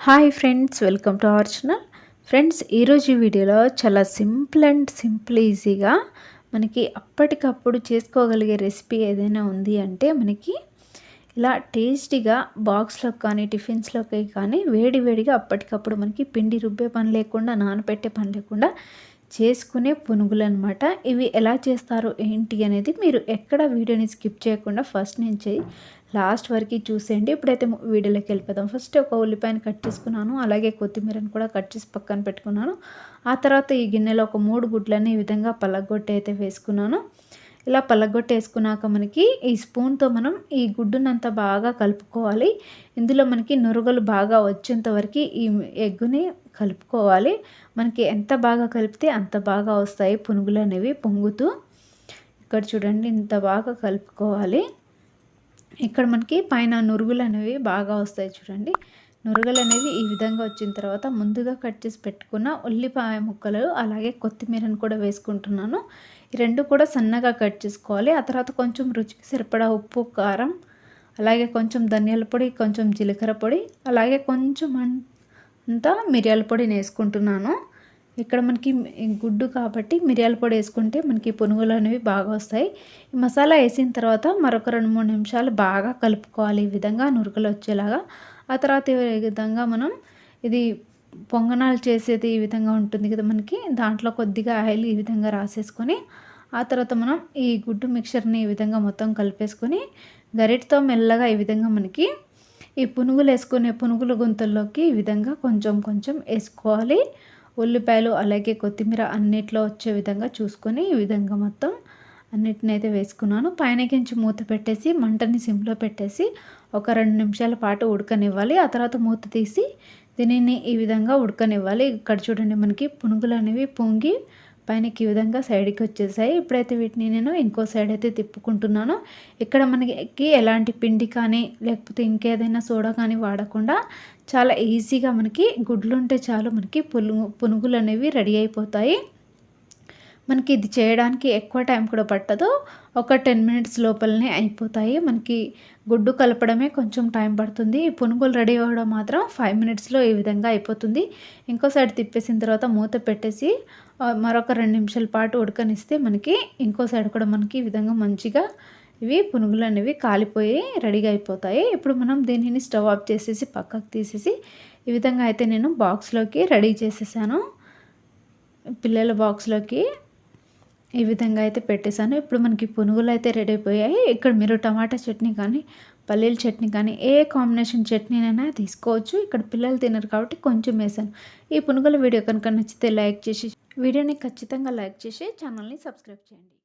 Hi friends welcome to our channel friends ఈరోజు వీడియోలో చాలా సింపుల్ అండ్ సింపుల్ ఈజీగా మనకి అప్పటికప్పుడు చేసుకోగలిగే రెసిపీ ఏదైనా ఉంది అంటే మనకి ఇలా టేస్టీగా బాక్స్లో కానీ టిఫిన్స్లోకి కానీ వేడి వేడిగా అప్పటికప్పుడు మనకి పిండి రుబ్బే పని లేకుండా నానబెట్టే పని లేకుండా చేసుకునే పునుగులు అనమాట ఇవి ఎలా చేస్తారు ఏంటి అనేది మీరు ఎక్కడ వీడియోని స్కిప్ చేయకుండా ఫస్ట్ నుంచి లాస్ట్ వరకు చూసేయండి. ఇప్పుడైతే వీడియోలోకి వెళ్ళిపోదాం. ఫస్ట్ ఒక ఉల్లిపాయను కట్ చేసుకున్నాను. అలాగే కొత్తిమీరని కూడా కట్ చేసి పక్కన పెట్టుకున్నాను. ఆ తర్వాత ఈ గిన్నెలో ఒక మూడు గుడ్లని ఈ విధంగా పల్లగొట్టి అయితే వేసుకున్నాను. ఇలా పలగొట్టేసుకున్నాక మనకి ఈ స్పూన్తో మనం ఈ గుడ్డునంత బాగా కలుపుకోవాలి. ఇందులో మనకి నురుగలు బాగా వచ్చేంత వరకు ఈ ఎగ్గుని కలుపుకోవాలి. మనకి ఎంత బాగా కలిపితే అంత బాగా వస్తాయి పునుగులు అనేవి పొంగుతూ. ఇక్కడ చూడండి ఇంత బాగా కలుపుకోవాలి. ఇక్కడ మనకి పైన నురుగులు అనేవి బాగా వస్తాయి చూడండి. నురగలు అనేవి ఈ విధంగా వచ్చిన తర్వాత ముందుగా కట్ చేసి పెట్టుకున్న ఉల్లిపాయ ముక్కలు అలాగే కొత్తిమీరను కూడా వేసుకుంటున్నాను. ఈ రెండు కూడా సన్నగా కట్ చేసుకోవాలి. ఆ తర్వాత కొంచెం రుచికి సరిపడా ఉప్పు కారం అలాగే కొంచెం ధనియాల పొడి కొంచెం జీలకర్ర పొడి అలాగే కొంచెం అంతా మిరియాల పొడిని వేసుకుంటున్నాను. ఇక్కడ మనకి గుడ్డు కాబట్టి మిరియాల పొడి వేసుకుంటే మనకి పునుగులు అనేవి బాగా వస్తాయి. మసాలా వేసిన తర్వాత మరొక రెండు మూడు నిమిషాలు బాగా కలుపుకోవాలి. ఈ విధంగా నురుకలు వచ్చేలాగా ఆ తర్వాత ఈ విధంగా మనం ఇది పొంగనాలు చేసేది ఈ విధంగా ఉంటుంది కదా మనకి దాంట్లో కొద్దిగా ఆయిల్ ఈ విధంగా రాసేసుకొని ఆ తర్వాత మనం ఈ గుడ్డు మిక్చర్ని ఈ విధంగా మొత్తం కలిపేసుకొని గరిటతో మెల్లగా ఈ విధంగా మనకి ఈ పునుగులు వేసుకునే పునుగుల గుంతల్లోకి ఈ విధంగా కొంచెం కొంచెం వేసుకోవాలి. ఉల్లిపాయలు అలాగే కొత్తిమీర అన్నిట్లో వచ్చే విధంగా చూసుకొని ఈ విధంగా మొత్తం అన్నిటిని అయితే వేసుకున్నాను పైనకించి మూత పెట్టేసి మంటని సిమ్లో పెట్టేసి ఒక రెండు నిమిషాల పాటు ఉడకనివ్వాలి. ఆ తర్వాత మూత తీసి దీనిని ఈ విధంగా ఉడకనివ్వాలి. ఇక్కడ చూడండి మనకి పునుగులు అనేవి పొంగి పైనకి ఈ విధంగా సైడ్కి వచ్చేసాయి. ఇప్పుడైతే వీటిని నేను ఇంకో సైడ్ అయితే తిప్పుకుంటున్నాను. ఇక్కడ మనకి ఎలాంటి పిండి కానీ లేకపోతే ఇంకేదైనా సోడా కానీ వాడకుండా చాలా ఈజీగా మనకి గుడ్లు ఉంటే చాలు మనకి పునుగు పునుగులు అనేవి రెడీ అయిపోతాయి. మనకి ఇది చేయడానికి ఎక్కువ టైం కూడా పట్టదు. ఒక టెన్ మినిట్స్ లోపలనే అయిపోతాయి. మనకి గుడ్డు కలపడమే కొంచెం టైం పడుతుంది. ఈ పునుగులు రెడీ అవ్వడం మాత్రం ఫైవ్ మినిట్స్లో ఈ విధంగా అయిపోతుంది. ఇంకో సైడ్ తిప్పేసిన తర్వాత మూత పెట్టేసి మరొక రెండు నిమిషాల పాటు ఉడకనిస్తే మనకి ఇంకో సైడ్ కూడా మనకి ఈ విధంగా మంచిగా ఇవి పునుగులు అనేవి కాలిపోయి రెడీగా అయిపోతాయి. ఇప్పుడు మనం దీనిని స్టవ్ ఆఫ్ చేసేసి పక్కకు తీసేసి ఈ విధంగా అయితే నేను బాక్స్లోకి రెడీ చేసేసాను. పిల్లల బాక్స్లోకి ఈ విధంగా అయితే పెట్టేశాను. ఇప్పుడు మనకి పునుగులు అయితే రెడీ అయిపోయాయి. ఇక్కడ మీరు టమాటా చట్నీ కానీ పల్లీల చట్నీ కానీ ఏ కాంబినేషన్ చట్నీనైనా తీసుకోవచ్చు. ఇక్కడ పిల్లలు తినరు కాబట్టి కొంచెం వేసాను ఈ పునుగుల వీడియో కనుక నచ్చితే లైక్ చేసి వీడియోని ఖచ్చితంగా లైక్ చేసి ఛానల్ని సబ్స్క్రైబ్ చేయండి.